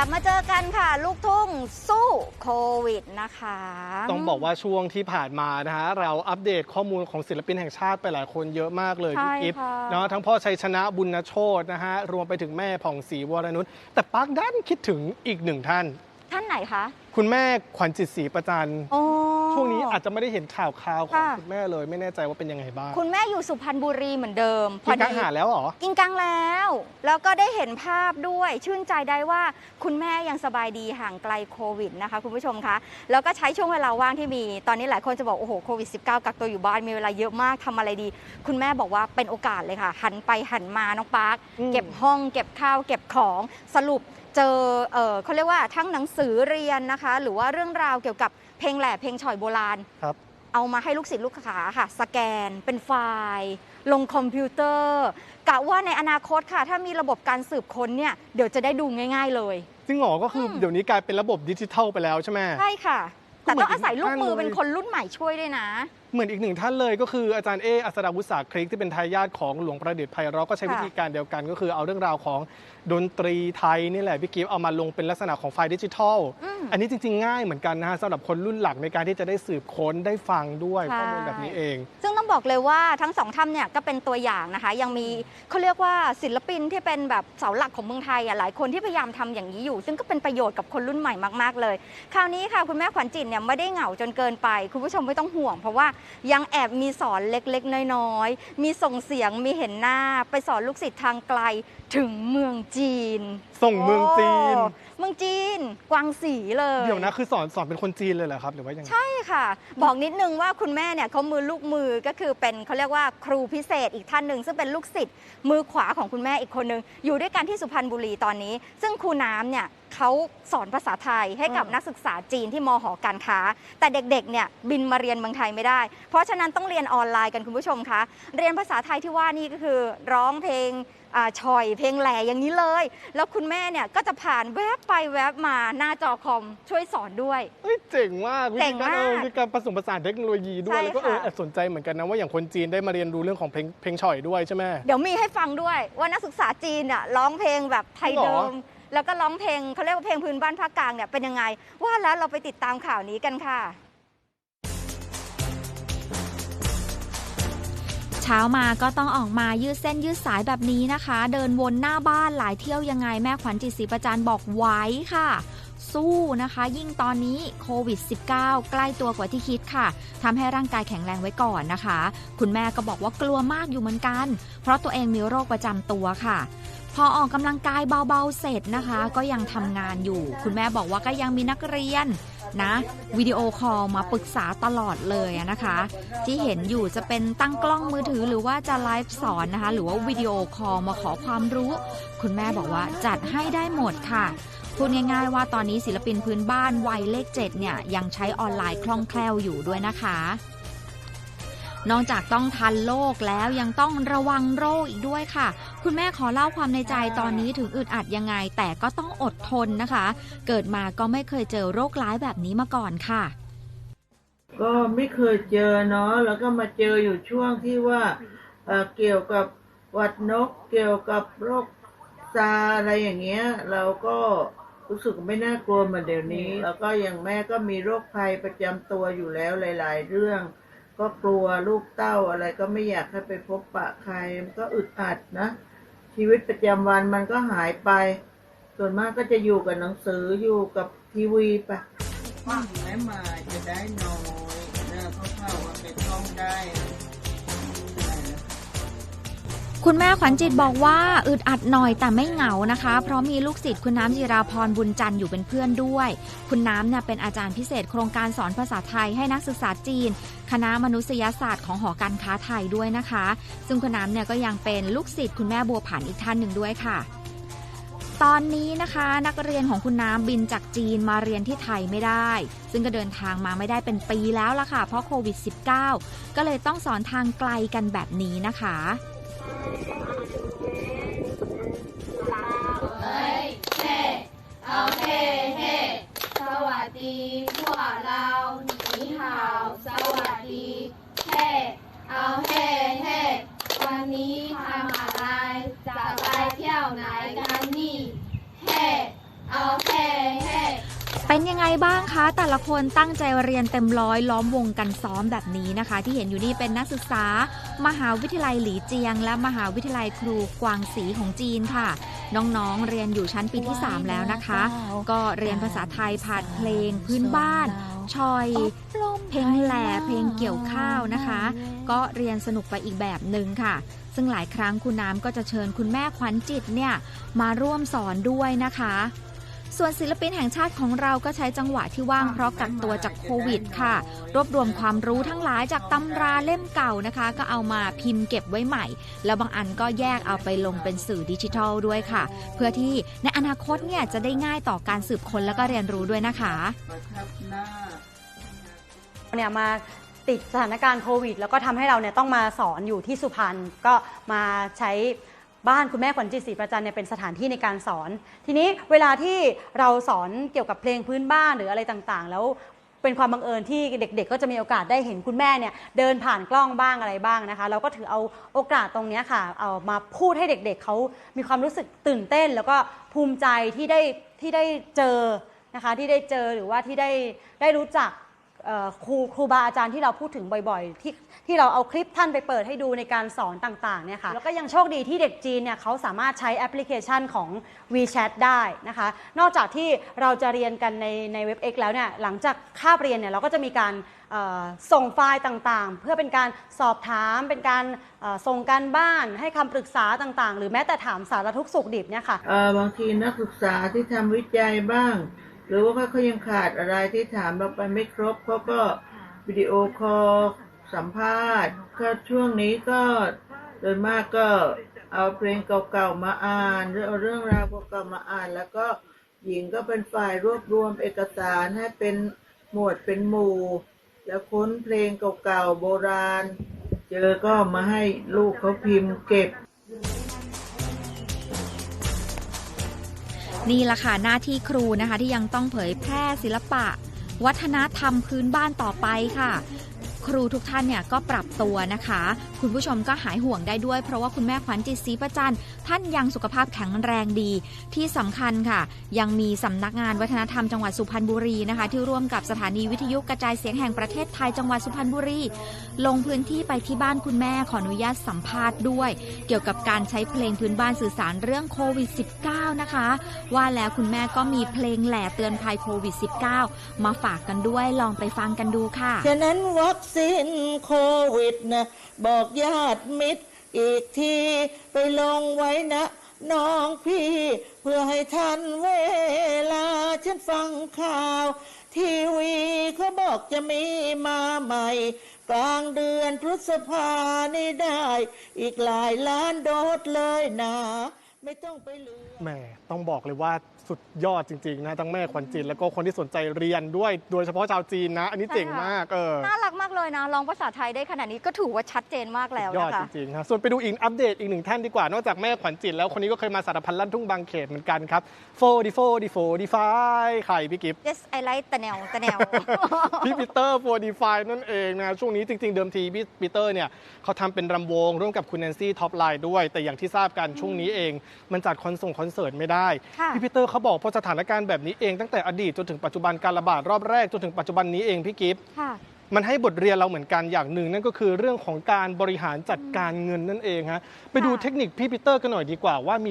กลับมาเจอกันค่ะ ลูกทุ่งสู้โควิดนะคะ ต้องบอกว่าช่วงที่ผ่านมานะฮะเราอัปเดตข้อมูลของศิลปินแห่งชาติไปหลายคนเยอะมากเลยใช่พี่กิฟต์ค่ะเนาะทั้งพ่อชัยชนะบุญโชตนะฮะรวมไปถึงแม่ผ่องศรีวรนุชแต่ปาร์คดันคิดถึงอีกหนึ่งท่าน ท่านไหนคะ คุณแม่ขวัญจิตศรีประจันโอ้ ช่วงนี้อาจจะไม่ได้เห็นข่าวข่าวของค่ะ คุณแม่เลย ไม่แน่ใจว่าเป็นยังไงบ้างคุณแม่อยู่สุพรรณบุรีเหมือนเดิมกินกังหาแล้วเหรอ กินกังแล้ว แล้วก็ได้เห็นภาพด้วย ชื่นใจได้ว่าคุณแม่ยังสบายดีห่างไกลโควิดนะคะคุณผู้ชมคะ แล้วก็ใช้ช่วงเวลาว่างที่มี ตอนนี้หลายคนจะบอกโอ้โหโควิด -19 กักตัวอยู่บ้านมีเวลาเยอะมากทำอะไรดี คุณแม่บอกว่าเป็นโอกาสเลยค่ะ หันไปหันมาน้องปาร์คอืม เก็บห้อง เก็บข้าว เก็บของสรุป เจอเออเขาเรียกว่าทั้งหนังสือเรียนนะคะ หรือว่าเรื่องราวเกี่ยวกับเพลงแหล่เพลงฉ่อยโบราณ ครับ เอามาให้ลูกศิษย์ลูกหาค่ะ สแกนเป็นไฟล์ ลงคอมพิวเตอร์กะว่าในอนาคตค่ะ ถ้ามีระบบการสืบค้นเนี่ยเดี๋ยวจะได้ดูง่าย ๆเลยจริงเหรอก็คืออม เดี๋ยวนี้กลายเป็นระบบดิจิทัลไปแล้วใช่ไหม ใช่ค่ะ แต่ต้องอาศัยลูกมือก็เหมือนอีกเป็นคนรุ่นใหม่ช่วยด้วยนะ เหมือนอีกหนึ่งท่านเลยก็คืออาจารย์เออัศดาวุฒิสาคริกที่เป็นทายาทของหลวงประดิษฐ์ไพเราะก็ใช้ค่ะวิธีการเดียวกัน ก็คือเอาเรื่องราวของดนตรีไทยนี่แหละพี่กิฟต์เอามาลงเป็นลักษณะของไฟล์ดิจิทัลอืมอันนี้จริง ๆ ง่ายเหมือนกันนะฮะสำหรับคนรุ่นหลังในการที่จะได้สืบค้นได้ฟังด้วยใช่ข้อมูลแบบนี้เอง ซึ่งต้องบอกเลยว่าทั้งสองท่านเนี่ยก็เป็นตัวอย่างนะคะ ยังมีเขาเรียกว่าศิลปินที่เป็นแบบเสาหลักของเมืองไทยอะหลายคนที่พยายามทำอย่างนี้อยู่ ซึ่งก็เป็นประโยชน์กับคนรุ่นใหม่มาก ๆ เลย คราวนี้ค่ะคุณแม่ขวัญจิตเนี่ยไม่ได้เหงาจนเกินไป คุณผู้ชมไม่ต้องห่วงเพราะว่ายังแอบมีสอนเล็กๆ น้อยๆ มีส่งเสียงมีเห็นหน้า ไปสอนลูกศิษย์ทางไกลถึงเมืองจีน ส่งเมืองจีน โอ้เมืองจีน กวางสีเลย เดี๋ยวนะคือสอนสอนเป็นคนจีนเลยเหรอครับ หรือว่ายังไง ใช่ค่ะ บอกนิดนึงว่าคุณแม่เนี่ยเขามือลูกมือก็คือเป็นเขาเรียกว่าครูพิเศษอีกท่านหนึ่งซึ่งเป็นลูกศิษย์มือขวาของคุณแม่อีกคนหนึ่งอยู่ด้วยกันที่สุพรรณบุรีตอนนี้ ซึ่งครูน้ำเนี่ยเขาสอนภาษาไทยให้กับอืมนักศึกษาจีนที่มหอการค้า แต่เด็กๆเนี่ยบินมาเรียนเมืองไทยไม่ได้ เพราะฉะนั้นต้องเรียนออนไลน์กันคุณผู้ชมคะเรียนภาษาไทยที่ว่านี่ก็คือร้องเพลงอ่าชอยเพลงแหล่อย่างนี้เลย แล้วคุณแม่เนี่ยก็จะผ่านแวบไปแวบมาหน้าจอคอมช่วยสอนด้วยเฮ้ยเจ๋งมากวิเจ๋ธีงการมากเออมีการผสมผสานเทคโนโลยีด้วใช่ยแล้วก็เออค่ะแอบสนใจเหมือนกันนะว่าอย่างคนจีนได้มาเรียนรู้เรื่องของเพลงเพลงฉ่อยด้วยใช่ไหมเดี๋ยวมีให้ฟังด้วยว่านักศึกษาจีนเนี่ยร้องเพลงแบบไทยจริงเหรเดิอม แล้วก็ร้องเพลงเขาเรียกว่าเพลงพื้นบ้านภาคกลางเนี่ยเป็นยังไง ว่าแล้วเราไปติดตามข่าวนี้กันค่ะเช้ามาก็ต้องออกมายืดเส้นยืดสายแบบนี้นะคะ เดินวนหน้าบ้านหลายเที่ยวยังไงแม่ขวัญจิตศรีประจันบอกไว้ค่ะ สู้นะคะ ยิ่งตอนนี้โควิด -19 ใกล้ตัวกว่าที่คิดค่ะทำให้ร่างกายแข็งแรงไว้ก่อนนะคะ คุณแม่ก็บอกว่ากลัวมากอยู่เหมือนกัน เพราะตัวเองมีโรคประจำตัวค่ะ อออกกำลังกายเบาๆเสร็จนะคะ ก็ยังทำงานอยู่ คุณแม่บอกว่าก็ยังมีนักเรียนนะวิดีโอคอลมาปรึกษาตลอดเลยนะคะ ที่เห็นอยู่จะเป็นตั้งกล้องมือถือหรือว่าจะไลฟ์สอนนะคะ หรือว่าวิดีโอคอลมาขอความรู้ คุณแม่บอกว่าจัดให้ได้หมดค่ะพูดง่ายๆว่าตอนนี้ศิลปินพื้นบ้านวัยเลขเจ็ดเนี่ยยังใช้ออนไลน์คล่องแคล่วอยู่ด้วยนะคะ นอกจากต้องทันโรคแล้วยังต้องระวังโรคอีกด้วยค่ะ คุณแม่ขอเล่าความในใจตอนนี้ถึงอึดอัดยังไง แต่ก็ต้องอดทนนะคะ เกิดมาก็ไม่เคยเจอโรคร้ายแบบนี้มาก่อนค่ะ ก็ไม่เคยเจอเนาะแล้วก็มาเจออยู่ช่วงที่ว่าเเกี่ยวกับหวัดนก เกี่ยวกับโรคซาอะไรอย่างเงี้ย เราก็รู้สึกไม่น่ากลัวเหมือนเดี๋ยวนี้ แล้วก็อย่างแม่ก็มีโรคภัยประจำตัวอยู่แล้วหลาย ๆ เรื่อง ก็กลัวลูกเต้าอะไรก็ไม่อยากให้ไปพบปะใครมันก็อึดอัดนะ ชีวิตประจำวันมันก็หายไป ส่วนมากก็จะอยู่กับหนังสืออยู่กับทีวีไปมั่งแม่มาจะได้น้อยนะเพราเขาว่าไปท่องได้ คุณแม่ขวัญจิตบอกว่าอึดอัดหน่อยแต่ไม่เหงานะคะ เพราะมีลูกศิษย์คุณน้ำจิราพรบุญจันทร์อยู่เป็นเพื่อนด้วย คุณน้ำเนี่ยเป็นอาจารย์พิเศษโครงการสอนภาษาไทยให้นักศึกษาจีน คณะมนุษยศาสตร์ของหอการค้าไทยด้วยนะคะ ซึ่งคุณน้ำเนี่ยก็ยังเป็นลูกศิษย์คุณแม่บัวผันอีกท่านหนึ่งด้วยค่ะตอนนี้นะคะนักเรียนของคุณน้ำบินจากจีนมาเรียนที่ไทยไม่ได้ ซึ่งก็เดินทางมาไม่ได้เป็นปีแล้วล่ะค่ะ เพราะโควิด -19 ก็เลยต้องสอนทางไกลกันแบบนี้นะคะ Thank you. เป็นยังไงบ้างคะ แต่ละคนตั้งใจเรียนเต็มร้อยล้อมวงกันซ้อมแบบนี้นะคะ ที่เห็นอยู่นี่เป็นนักศึกษา มหาวิทยาลัยหลีเจียง และมหาวิทยาลัยครูกวางศรีของจีนค่ะ น้องๆเรียนอยู่ชั้นปีที่ 3 แล้วนะคะ ก็เรียนภาษาไทยผ่านเพลงพื้นบ้านชอยเพลงแหล่เพลงเกี่ยวข้าวนะคะ ก็เรียนสนุกไปอีกแบบหนึ่งค่ะ ซึ่งหลายครั้งคุณน้ำก็จะเชิญคุณแม่ขวัญจิตเนี่ยมาร่วมสอนด้วยนะคะ ส่วนศิลปินแห่งชาติของเราก็ใช้จังหวะที่ว่างเพราะกักตัวจากโควิดค่ะ รวบรวมความรู้ทั้งหลายจากตำราเล่มเก่านะคะ ก็เอามาพิมพ์เก็บไว้ใหม่ แล้วบางอันก็แยกเอาไปลงเป็นสื่อดิจิทัลด้วยค่ะ เพื่อที่ในอนาคตเนี่ยจะได้ง่ายต่อการสืบค้นแล้วก็เรียนรู้ด้วยนะคะเนี่ยมาติดสถานการณ์โควิด แล้วก็ทำให้เราเนี่ยต้องมาสอนอยู่ที่สุพรรณก็มาใช้ บ้านคุณแม่ขวัญจิตศรีประจันเนี่ยเป็นสถานที่ในการสอน ทีนี้เวลาที่เราสอนเกี่ยวกับเพลงพื้นบ้านหรืออะไรต่างๆ แล้วเป็นความบังเอิญที่เด็ก ๆ ก็จะมีโอกาสได้เห็นคุณแม่เนี่ยเดินผ่านกล้องบ้างอะไรบ้างนะคะ เราก็ถือเอาโอกาสตรงนี้ค่ะเอามาพูดให้เด็กๆเขามีความรู้สึกตื่นเต้น แล้วก็ภูมิใจที่ได้ที่ได้เจอนะคะที่ได้เจอหรือว่าที่ได้ได้รู้จัก ครูครูบาอาจารย์ที่เราพูดถึงบ่อยๆ ที่ที่เราเอาคลิปท่านไปเปิดให้ดูในการสอนต่างๆเนี่ยค่ะแล้วก็ยังโชคดีที่เด็กจีนเนี่ยเขาสามารถใช้แอปพลิเคชันของ WeChat ได้นะคะ นอกจากที่เราจะเรียนกันในในเว็บ X แล้วเนี่ยหลังจากคาบเรียนเนี่ยเราก็จะมีการส่งไฟล์ต่างๆ เพื่อเป็นการสอบถาม เป็นการส่งการบ้านให้คำปรึกษาต่างๆ หรือแม้แต่ถามสารทุกสุขดิบเนี่ยค่ะบางทีนักศึกษาที่ทำวิจัยบ้าง หรือว่าเขายังขาดอะไรที่ถามเราไปไม่ครบเขาก็วิดีโอคอลสัมภาษณ์ ก็ช่วงนี้ก็โดยมากก็เอาเพลงเก่าๆมาอ่านหรือเอาเรื่องราวเก่าๆมาอ่าน แล้วก็หญิงก็เป็นฝ่ายรวบรวมเอกสารให้เป็นหมวดเป็นหมู่ แล้วค้นเพลงเก่าๆโบราณ เจอก็มาให้ลูกเขาพิมพ์เก็บ นี่แหละค่ะหน้าที่ครูนะคะที่ยังต้องเผยแพร่ศิลปะ วัฒนธรรมพื้นบ้านต่อไปค่ะ ครูทุกท่านเนี่ยก็ปรับตัวนะคะ คุณผู้ชมก็หายห่วงได้ด้วย เพราะว่าคุณแม่ขวัญจิตศรีประจันท่านยังสุขภาพแข็งแรงดี ที่สำคัญค่ะ ยังมีสำนักงานวัฒนธรรมจังหวัดสุพรรณบุรีนะคะ ที่ร่วมกับสถานีวิทยุกระจายเสียงแห่งประเทศไทยจังหวัดสุพรรณบุรี ลงพื้นที่ไปที่บ้านคุณแม่ขออนุญาตสัมภาษณ์ด้วย เกี่ยวกับการใช้เพลงพื้นบ้านสื่อสารเรื่องโควิด -19 นะคะ ว่าแล้วคุณแม่ก็มีเพลงแหล่เตือนภัยโควิด -19 มาฝากกันด้วยลองไปฟังกันดูค่ะฉะนั้นวัคซิ้นโควิดนะบอกญาติมิตรอีกที ไปลงไว้นะ น้องพี่ เพื่อให้ทันเวลา ฉันฟังข่าว ทีวีเขาบอกจะมีมาใหม่ กลางเดือนพฤษภานี่ได้ อีกหลายล้านโดสเลยนะ ไม่ต้องไปลืมแหมต้องบอกเลยว่า สุดยอดจริงๆนะทั้งแม่ขวัญจิตแล้วก็คนที่สนใจเรียนด้วยโดยเฉพาะชาวจีนนะ อันนี้เจ๋งมากเออน่ารักมากเลยนะร้องภาษาไทยได้ขนาดนี้ก็ถือว่าชัดเจนมากแล้วยอดนะจคะริงๆนะส่วนไปดูอีกอัปเดตอีกหนึ่งท่านดีกว่านอกจากแม่ขวัญจิตแล้วคนนี้ก็เคยมาสารพันลั่นทุ่งบางเขตเหมือนกันครับโฟดีโฟดีโฟดีไฟไข่พี่กิฟ yes I like ตะแนวตะแนวพี่ปีเตอร์โฟดีไฟนั่นเองนะช่วงนี้จริง ๆ เดิมทีพี่ปีเตอร์เนี่ยเขาทำเป็นรำวงร่วมกับคุณแนนซี่ท็อปไลน์ด้วย แต่อย่างที่ทราบกันช่วงนี้เอง มันจัดคอนส่งคอนเสิร์ตไม่ได้ค่ะพี่ปีเตอร์เขาบอกพอสถานการณ์แบบนี้เองตั้งแต่อดีตจนถึงปัจจุบันการระบาดรอบแรกจนถึงปัจจุบันนี้เองพี่กิฟค่ะมันให้บทเรียนเราเหมือนกันอย่างหนึ่ง นั่นก็คือเรื่องของการบริหารจัดการเงินนั่นเองฮะไปดูค่ะเทคนิคพี่ปีเตอร์กันหน่อยดีกว่าว่ามี